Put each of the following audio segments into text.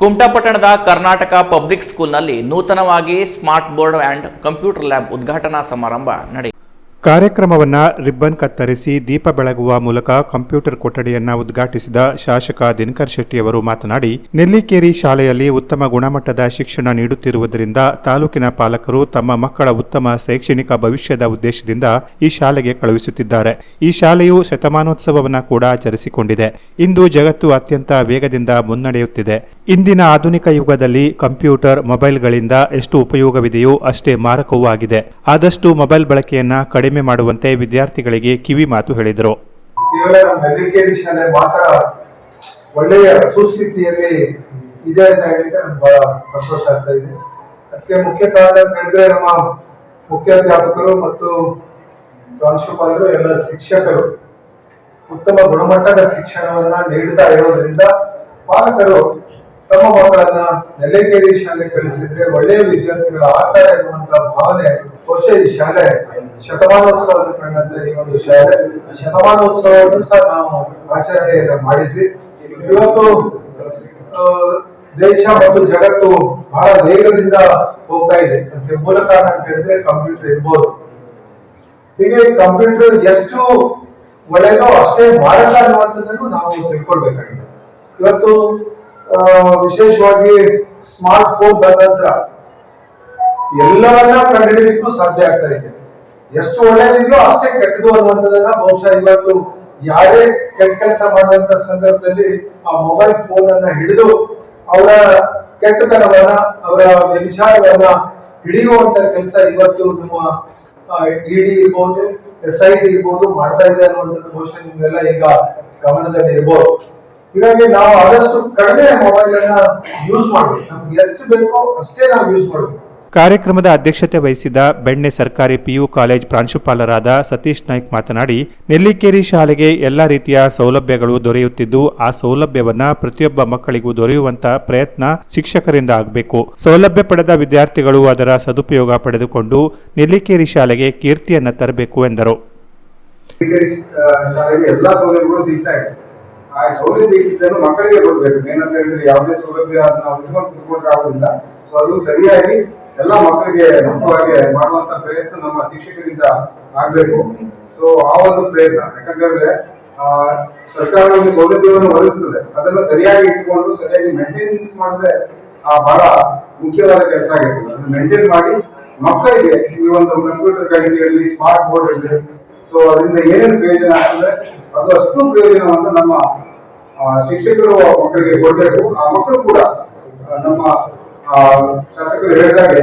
ಕುಮಟಾ ಪಟ್ಟಣದ ಕರ್ನಾಟಕ ಪಬ್ಲಿಕ್ ಸ್ಕೂಲ್ನಲ್ಲಿ ನೂತನವಾಗಿ smart board and computer lab ಉದ್ಘಾಟನಾ ಸಮಾರಂಭ ನಡೆಯಿತು. ಕಾರ್ಯಕ್ರಮವನ್ನ ರಿಬ್ಬನ್ ಕತ್ತರಿಸಿ ದೀಪ ಬೆಳಗುವ ಮೂಲಕ ಕಂಪ್ಯೂಟರ್ ಕೊಠಡಿಯನ್ನು ಉದ್ಘಾಟಿಸಿದ ಶಾಸಕ ದಿನಕರ್ ಶೆಟ್ಟಿಯವರು ಮಾತನಾಡಿ, ನೆಲ್ಲಿಕೇರಿ ಶಾಲೆಯಲ್ಲಿ ಉತ್ತಮ ಗುಣಮಟ್ಟದ ಶಿಕ್ಷಣ ನೀಡುತ್ತಿರುವುದರಿಂದ ತಾಲೂಕಿನ ಪಾಲಕರು ತಮ್ಮ ಮಕ್ಕಳ ಉತ್ತಮ ಶೈಕ್ಷಣಿಕ ಭವಿಷ್ಯದ ಉದ್ದೇಶದಿಂದ ಈ ಶಾಲೆಗೆ ಕಳುಹಿಸುತ್ತಿದ್ದಾರೆ. ಈ ಶಾಲೆಯು ಶತಮಾನೋತ್ಸವವನ್ನು ಕೂಡ ಆಚರಿಸಿಕೊಂಡಿದೆ. ಇಂದು ಜಗತ್ತು ಅತ್ಯಂತ ವೇಗದಿಂದ ಮುನ್ನಡೆಯುತ್ತಿದೆ. ಇಂದಿನ ಆಧುನಿಕ ಯುಗದಲ್ಲಿ ಕಂಪ್ಯೂಟರ್, ಮೊಬೈಲ್ಗಳಿಂದ ಎಷ್ಟು ಉಪಯೋಗವಿದೆಯೋ ಅಷ್ಟೇ ಮಾರಕವೂ ಆಗಿದೆ. ಆದಷ್ಟು ಮೊಬೈಲ್ ಬಳಕೆಯನ್ನ ಕಡಿಮೆ ಮಾಡುವಂತೆ ವಿದ್ಯಾರ್ಥಿಗಳಿಗೆ ಕಿವಿ ಮಾತು ಹೇಳಿದರು. ಕೇವಲ ಮಾತ್ರ ಒಳ್ಳೆಯ ಸುಸ್ಥಿತಿಯಲ್ಲಿ ಇದೆ ಅಂತ ಹೇಳಿದ್ರೆ ನಮ್ಗೆ ಬಹಳ ಸಂತೋಷ ಆಗ್ತಾ ಇದೆ. ಅದಕ್ಕೆ ಮುಖ್ಯ ಕಾರಣ ಅಂತ ಹೇಳಿದ್ರೆ ನಮ್ಮ ಮುಖ್ಯಾಧ್ಯಾಪಕರು ಮತ್ತು ಪ್ರಾಂಶುಪಾಲರು, ಎಲ್ಲ ಶಿಕ್ಷಕರು ಉತ್ತಮ ಗುಣಮಟ್ಟದ ಶಿಕ್ಷಣವನ್ನ ನೀಡ್ತಾ ಇರೋದ್ರಿಂದ ಪಾಲಕರು ತಮ್ಮ ಮಕ್ಕಳನ್ನ ನೆಲೆಗೇರಿ ಶಾಲೆ ಕಳಿಸಿದ್ರೆ ಒಳ್ಳೆಯ ವಿದ್ಯಾರ್ಥಿಗಳ ಆಕಾರ ಎನ್ನುವಂತ ಭಾವನೆ ಹೊಸ ಈ ಶಾಲೆ ಶತಮಾನೋತ್ಸವದ ಕಂಡಂತೆ ಈ ಒಂದು ಶಾಲೆ ಶತಮಾನೋತ್ಸವವನ್ನು ಸಹ ನಾವು ಆಚರಣೆಯನ್ನ ಮಾಡಿದ್ವಿ. ಇವತ್ತು ದೇಶ ಮತ್ತು ಜಗತ್ತು ಬಹಳ ವೇಗದಿಂದ ಹೋಗ್ತಾ ಇದೆ. ಅದಕ್ಕೆ ಮೂಲ ಕಾರಣ ಅಂತ ಹೇಳಿದ್ರೆ ಕಂಪ್ಯೂಟರ್ ಇರ್ಬೋದು. ಹೀಗೆ ಕಂಪ್ಯೂಟರ್ ಎಷ್ಟು ಒಳ್ಳೆಯದೋ ಅಷ್ಟೇ ಮಾರಕ ಅನ್ನುವಂಥದ್ದನ್ನು ನಾವು ತಿಳ್ಕೊಳ್ಬೇಕಾಗಿದೆ. ಇವತ್ತು ವಿಶೇಷವಾಗಿ ಸ್ಮಾರ್ಟ್ ಫೋನ್ ಬಂದ ನಂತರ ಎಲ್ಲವನ್ನ ಕಂಡುಹಿಡಿಯಲಿಕ್ಕೂ ಸಾಧ್ಯ ಆಗ್ತಾ ಇದೆ. ಎಷ್ಟು ಒಳ್ಳೇದಿದೆಯೋ ಅಷ್ಟೇ ಕೆಟ್ಟದು ಅನ್ನುವಂಥದ್ದನ್ನ ಬಹುಶಃ ಇವತ್ತು ಯಾರೇ ಕೆಟ್ಟ ಕೆಲಸ ಮಾಡಿದಂತ ಸಂದರ್ಭದಲ್ಲಿ ಆ ಮೊಬೈಲ್ ಫೋನ್ ಅನ್ನ ಹಿಡಿದು ಅವರ ಕೆಟ್ಟತನವನ್ನ, ಅವರ ವ್ಯಭಿಚಾರವನ್ನ ಹಿಡಿಯುವಂತ ಕೆಲಸ ಇವತ್ತು ನಮ್ಮ ಇಡಿ ಇರ್ಬೋದು ಎಸ್ ಐ ಡಿ ಇರ್ಬೋದು ಮಾಡ್ತಾ ಇದೆ ಅನ್ನುವಂಥದ್ದು ಬಹುಶಃ ನಿಮ್ಗೆಲ್ಲ ಈಗ ಗಮನದಲ್ಲಿ ಇರ್ಬೋದು ಹೀಗಾಗಿ ನಾವು ಆದಷ್ಟು ಕಡಿಮೆ ಮೊಬೈಲ್ ಅನ್ನ ಯೂಸ್ ಮಾಡ್ಬೇಕು. ನಮ್ಗೆ ಎಷ್ಟು ಬೇಕೋ ಅಷ್ಟೇ ನಾವು ಯೂಸ್ ಮಾಡ್ಬೇಕು. ಕಾರ್ಯಕ್ರಮದ ಅಧ್ಯಕ್ಷತೆ ವಹಿಸಿದ ಬೆಣ್ಣೆ ಸರ್ಕಾರಿ ಪಿಯು ಕಾಲೇಜ್ ಪ್ರಾಂಶುಪಾಲರಾದ ಸತೀಶ್ ನಾಯ್ಕ್ ಮಾತನಾಡಿ, ನೆಲ್ಲಿಕೇರಿ ಶಾಲೆಗೆ ಎಲ್ಲ ರೀತಿಯ ಸೌಲಭ್ಯಗಳು ದೊರೆಯುತ್ತಿದ್ದು, ಆ ಸೌಲಭ್ಯವನ್ನು ಪ್ರತಿಯೊಬ್ಬ ಮಕ್ಕಳಿಗೂ ದೊರೆಯುವಂತ ಪ್ರಯತ್ನ ಶಿಕ್ಷಕರಿಂದ ಆಗಬೇಕು. ಸೌಲಭ್ಯ ಪಡೆದ ವಿದ್ಯಾರ್ಥಿಗಳು ಅದರ ಸದುಪಯೋಗ ಪಡೆದುಕೊಂಡು ನೆಲ್ಲಿಕೇರಿ ಶಾಲೆಗೆ ಕೀರ್ತಿಯನ್ನು ತರಬೇಕು ಎಂದರು. ಸರಿಯಾಗಿ ಎಲ್ಲ ಮಕ್ಕಳಿಗೆ ಮುಖ್ಯವಾಗಿ ಮಾಡುವಂತ ಪ್ರಯತ್ನ ನಮ್ಮ ಶಿಕ್ಷಕರಿಂದ ಆಗ್ಬೇಕು. ಸೊ ಆ ಒಂದು ಪ್ರಯತ್ನ. ಯಾಕಂತಂದ್ರೆ, ಆ, ಸರ್ಕಾರ ನಮಗೆ ಸೌಲಭ್ಯವನ್ನು ಒದಗಿಸ್ತದೆ ಅದನ್ನ ಸರಿಯಾಗಿ ಇಟ್ಕೊಂಡು, ಸರಿಯಾಗಿ ಮೇಂಟೆನೆನ್ಸ್ ಮಾಡಿದ್ರೆ, ಆ, ಬಹಳ ಮುಖ್ಯವಾದ ಕೆಲಸ ಆಗಿರ್ತದೆ. ಅದನ್ನ ಮೇಂಟೈನ್ ಮಾಡಿ ಮಕ್ಕಳಿಗೆ ಈ ಒಂದು ಕಂಪ್ಯೂಟರ್ ಕಲಿಕೆಯಲ್ಲಿ ಸ್ಮಾರ್ಟ್ ಬೋರ್ಡ್ ಇರಲಿ ಸೊ ಅದರಿಂದ ಏನೇನು ಪ್ರಯೋಜನ ಆಗ್ತದೆ, ಅದು ಅಷ್ಟು ಅಂತ ನಮ್ಮ ಶಿಕ್ಷಕರು ಮಕ್ಕಳಿಗೆ ಕೊಡಬೇಕು. ಆ ಮಕ್ಕಳು ಕೂಡ ನಮ್ಮ ಶಾಸಕರು ಹೇಳಿದಾಗೆ,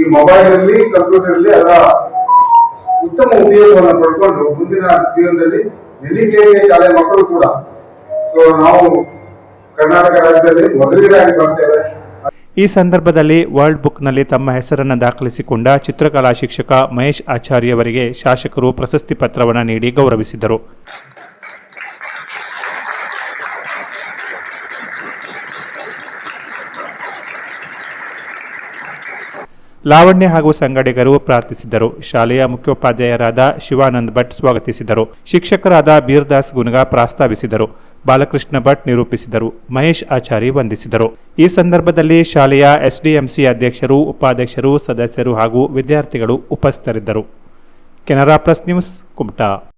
ಈ ಮೊಬೈಲ್ ಇರಲಿ ಕಂಪ್ಯೂಟರ್ ಇರಲಿ ಅದರ ಉತ್ತಮ ಉಪಯೋಗವನ್ನು ಪಡ್ಕೊಂಡು ಮುಂದಿನ ಜೀವನದಲ್ಲಿ ನೆಲ್ಲಿಕೇರಿಯ ಶಾಲೆ ಮಕ್ಕಳು ಕೂಡ ನಾವು ಕರ್ನಾಟಕ ರಾಜ್ಯದಲ್ಲಿ ಮೊದಲಿಗರಾಗಿ ಬರ್ತೇವೆ. ಈ ಸಂದರ್ಭದಲ್ಲಿ ವರ್ಲ್ಡ್ ಬುಕ್ನಲ್ಲಿ ತಮ್ಮ ಹೆಸರನ್ನು ದಾಖಲಿಸಿಕೊಂಡ ಚಿತ್ರಕಲಾ ಶಿಕ್ಷಕ ಮಹೇಶ್ ಆಚಾರ್ಯವರಿಗೆ ಶಾಸಕರು ಪ್ರಶಸ್ತಿ ಪತ್ರವನ್ನು ನೀಡಿ ಗೌರವಿಸಿದರು. ಲಾವಣ್ಯ ಹಾಗೂ ಸಂಗಡಿಗರು ಪ್ರಾರ್ಥಿಸಿದರು. ಶಾಲೆಯ ಮುಖ್ಯೋಪಾಧ್ಯಾಯರಾದ ಶಿವಾನಂದ್ ಭಟ್ ಸ್ವಾಗತಿಸಿದರು. ಶಿಕ್ಷಕರಾದ ಬೀರ್ದಾಸ್ ಗುನಗ ಪ್ರಾಸ್ತಾವಿಸಿದರು. ಬಾಲಕೃಷ್ಣ ಭಟ್ ನಿರೂಪಿಸಿದರು. ಮಹೇಶ್ ಆಚಾರಿ ವಂದಿಸಿದರು. ಈ ಸಂದರ್ಭದಲ್ಲಿ ಶಾಲೆಯ ಎಸ್ಡಿಎಂಸಿ ಅಧ್ಯಕ್ಷರು, ಉಪಾಧ್ಯಕ್ಷರು, ಸದಸ್ಯರು ಹಾಗೂ ವಿದ್ಯಾರ್ಥಿಗಳು ಉಪಸ್ಥಿತರಿದ್ದರು. Canara plus news, Kumta.